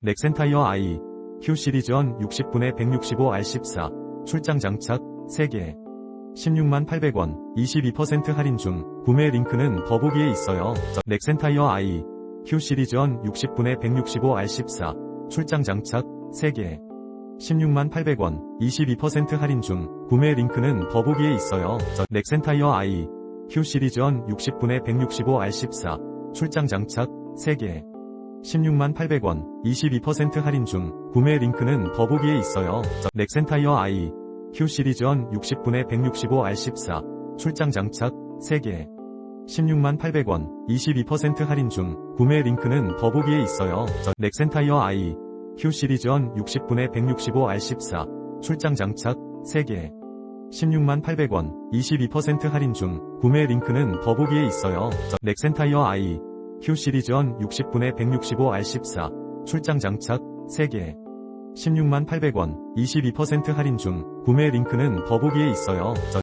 넥센타이어 i Q 시리즈원 60분에 165R14 출장 장착 3개 16만 800원 22% 할인 중 구매 링크는 더보기에 있어요. 저- 넥센타이어 i Q 시리즈원 60분에 165R14 출장 장착 3개 16만 800원 22% 할인 중 구매 링크는 더보기에 있어요. 저- 넥센타이어 i Q 시리즈원 60분에 165R14 출장 장착 3개 16만 800원 22% 할인 중 구매 링크는 더보기에 있어요. 저- 넥센타이어 i Q 시리즈원 60분에 165R14 출장 장착 3개 16만 800원 22% 할인 중 구매 링크는 더보기에 있어요. 저- 넥센타이어 i Q 시리즈원 60분에 165R14 출장 장착 3개 16만 800원 22% 할인 중 구매 링크는 더보기에 있어요. 저- 넥센타이어 i Q 시리즈원 60분에 165R14 출장 장착 3개 16만 800원 22% 할인 중 구매 링크는 더보기에 있어요. 저-